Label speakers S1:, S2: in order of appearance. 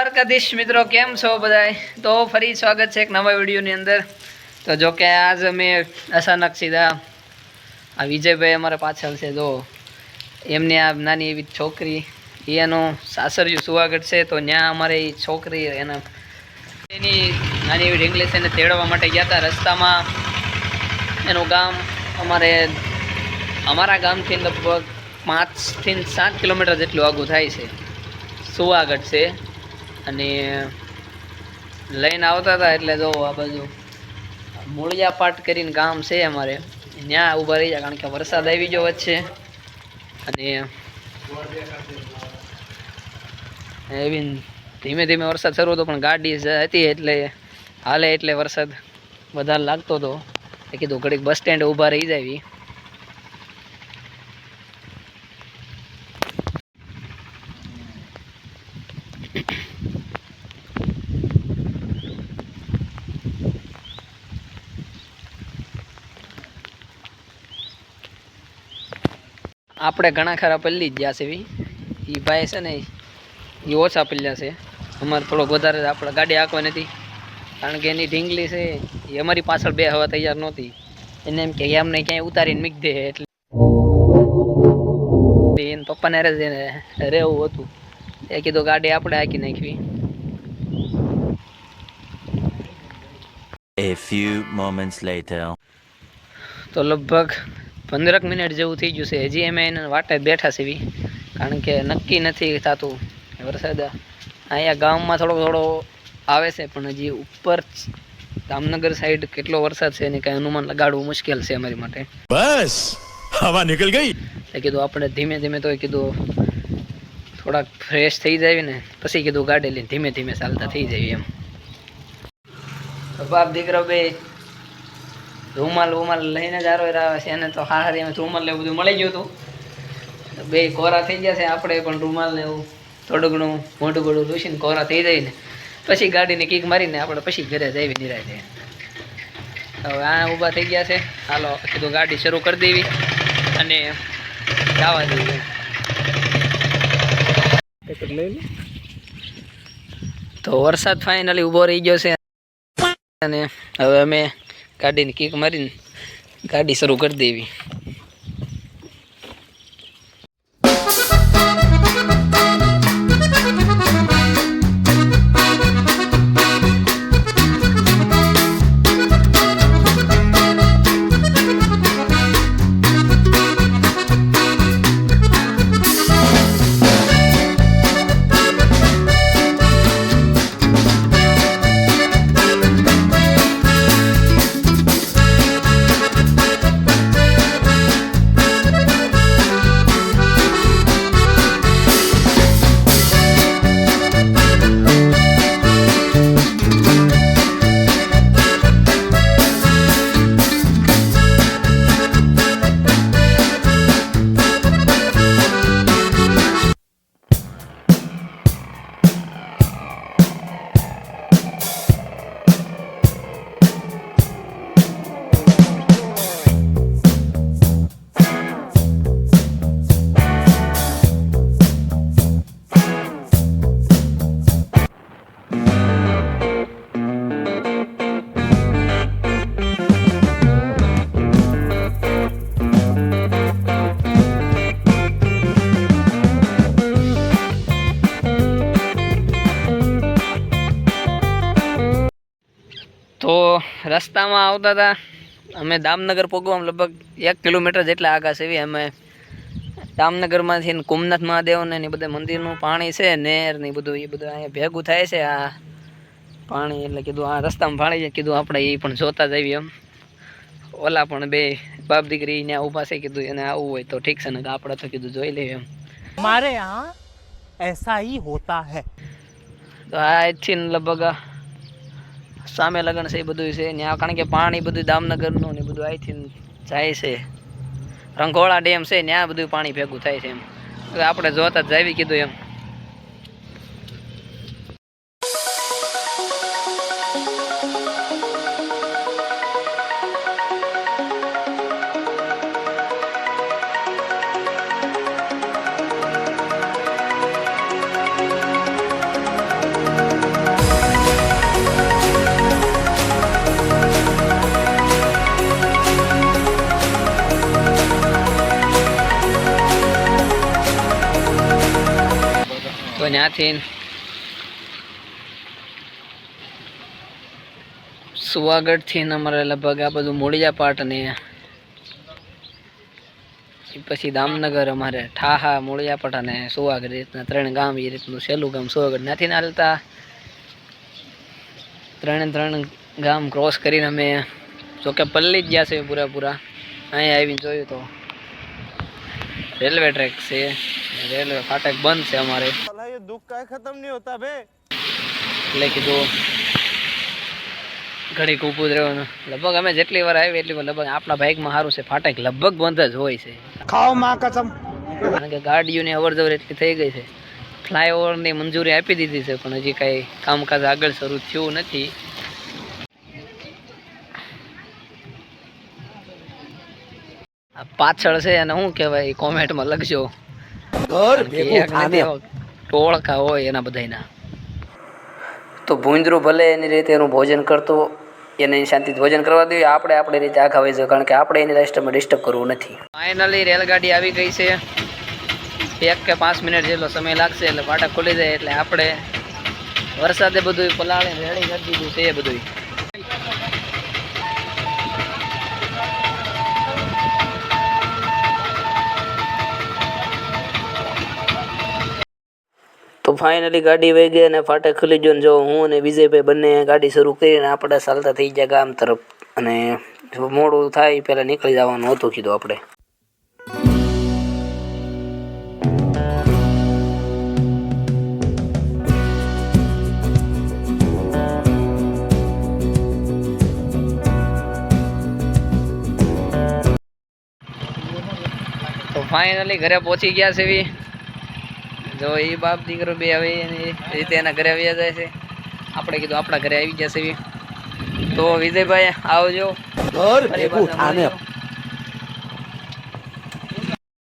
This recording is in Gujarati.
S1: દ્વારકાધીશ મિત્રો, કેમ છો બધાય? તો ફરી સ્વાગત છે એક નવા વિડીયોની અંદર. તો જો કે આજ અમે અચાનક સીધા આ વિજયભાઈ અમારા પાછળ છે. જો, એમની આ નાની એવી છોકરી, એનું સાસરિયું સુવાગઢ છે, તો ત્યાં અમારે એ છોકરી એના એની નાની એવી ઢીંગલી એને તેડવા માટે ગયા હતા રસ્તામાં. એનું ગામ અમારે, અમારા ગામથી લગભગ પાંચથી સાત કિલોમીટર જેટલું આગું થાય છે. સુવાગઢ છે. અને લઈને આવતા હતા એટલે જો આ બાજુ મૂળિયા પાટ કરીને ગામ છે અમારે. ત્યાં ઊભા રહી જાય કારણ કે વરસાદ આવી ગયો વચ્ચે. અને એવી ધીમે ધીમે વરસાદ શરૂ હતો પણ ગાડી હતી એટલે હાલે એટલે વરસાદ વધારે લાગતો હતો. એ કીધું ઘડીક બસ સ્ટેન્ડ ઊભા રહી જાય આપણે ઘણા ખરા પલ્લી જ ગયા છે એ ભાઈ છે ને એ ઓછા પલ્યા છે. અમારે થોડોક વધારે આપણે ગાડી આંકવા નથી કારણ કે એની ઢીંગલી છે એ અમારી પાછળ બે હવા તૈયાર નહોતી. એને એમ કે અમને ક્યાંય ઉતારીને મીક દે. એટલે એને પપ્પાને રે રહેવું હતું. એ કીધું ગાડી આપણે હાંકી નાખવી.
S2: A few moments later.
S1: તો લગભગ પંદરક મિનિટ જેવું થઈ ગયું છે. હજી અમે એને વાટે બેઠા છે કારણ કે નક્કી નથી થતું વરસાદ અહીંયા ગામમાં થોડો થોડો આવે છે પણ હજી ઉપર જામનગર સાઈડ કેટલો વરસાદ છે એની કાંઈ અનુમાન લગાડવું મુશ્કેલ છે અમારી માટે.
S3: બસ! હવા નીકળી ગઈ?
S1: એ કીધું આપણે ધીમે ધીમે તો કીધું થોડાક ફ્રેશ થઈ જાય ને પછી કીધું ગાડી લઈને ધીમે ધીમે ચાલતા થઈ જાય એમ. બાપ દીકરો બે રૂમાલ રૂમાલ લઈને જ આરો આવે છે. એને તો હારી એમ રૂમાલ ને બધું મળી ગયું હતું. બે કોરા થઈ ગયા છે. આપણે પણ રૂમાલ ને એવું થોડું ઘણું મોટું મોટું લૂસીને કોરા થઈ જાય ને પછી ગાડીને કીક મારીને આપણે પછી ઘરે જઈ નિરાય હવે આ ઊભા થઈ ગયા છે. હાલો કીધું ગાડી શરૂ કરી દેવી અને જવા દેવી તો વરસાદ ફાઇનલી ઊભો રહી ગયો છે. અને હવે અમે ગાડીની કિક મારીને ગાડી શરૂ કરી દેવી. રસ્તામાં આવતા હતા. અમે દામનગર પગવામાં લગભગ એક કિલોમીટર જેટલા આગા સેવી અમે દામનગરમાંથી કુમનાથ મહાદેવને ને બધા મંદિરનું પાણી છે નેર ને બધું એ બધું અહીંયા ભેગું થાય છે. આ પાણી એટલે કીધું આ રસ્તામાં ભાળી જાય કીધું આપણે એ પણ જોતા જ આવીએ એમ. ઓલા પણ બે બાપ દીકરી ને ઊભા છે કીધું એને આવું હોય તો ઠીક છે ને આપણે તો કીધું જોઈ લઈએ એમ.
S4: મારે હા એસા હી હોતા હે.
S1: તો આજથી લગભગ સામે લગન છે, એ બધું છે. ત્યાં કારણ કે પાણી બધું દામનગરનું ને બધું અહીંથી જાય છે. રંગોળા ડેમ છે ત્યાં બધું પાણી ભેગું થાય છે એમ. આપણે જોતા જ જાવી કીધું એમ. ત્યાંથી સુવાગઢથી અમારે લગભગ આ બધું મોડિયા પાટ ને પછી દામનગર અમારે ઠાહા મોડિયા પાટ અને સુવાગઢ રીતના ત્રણ ગામ એ રીતનું સહેલું ગામ સુવાગઢ. ત્યાંથી નાલતા ત્રણે ત્રણ ગામ ક્રોસ કરીને અમે, જોકે પલ્લી જ ગયા છે પૂરા. અહીંયા આવીને જોયું તો રેલવે ટ્રેક છે. રેલવે ફાટક બંધ છે અમારે.
S4: દુઃખ કાંઈ ખતમ નહીં હોતા બે
S1: એટલે કીધું ઘડીક ઊભું જ રહેવાનું. લગભગ અમે જેટલી વાર આવી એટલી વાર લગભગ આપણા બાઇકમાં સારું છે. ફાટક લગભગ બંધ જ હોય છે.
S4: ખાઓ માં કસમ.
S1: કારણ કે ગાડીઓની અવર જવર એટલી થઈ ગઈ છે. ફ્લાયઓવરની મંજૂરી આપી દીધી છે પણ હજી કાંઈ કામકાજ આગળ શરૂ થયું નથી. પાછળ છે અને શું કહેવાય કોમેન્ટમાં લખજો. ટોળકા હોય એના બધાના તો ભૂંદરું ભલે એની રીતે એનું ભોજન કરતો એને એની શાંતિથી ભોજન કરવા દઈએ આપણે આપણી રીતે આખા હોય છે કારણ કે આપણે એની રાષ્ટ્રમાં ડિસ્ટર્બ કરવું નથી. ફાઇનલી રેલગાડી આવી ગઈ છે. એક કે પાંચ મિનિટ જેટલો સમય લાગશે એટલે ફાટક ખુલી જાય એટલે આપણે વરસાદે બધું પલાળે રેડી કરી દીધું છે એ બધું તો ફાઇનલી ગાડી વહી ગઈ અને ફાટે ખુલી ગયો ને જો હું અને વિજયભાઈ બંને ગાડી શરૂ કરીને આપણે ચાલતા થઈ ગયા ગામ તરફ. અને મોડું થાય પહેલાં નીકળી જવાનું હતું કીધું આપણે. તો ફાઇનલી ઘરે પહોંચી ગયા છે એવી જો એ બાપ દીકરો બે હવે એની રીતે એના ઘરે આવ્યા જાય છે. આપણે કીધું આપણા ઘરે આવી જશે તો વિજયભાઈ આવજો. મળીશું.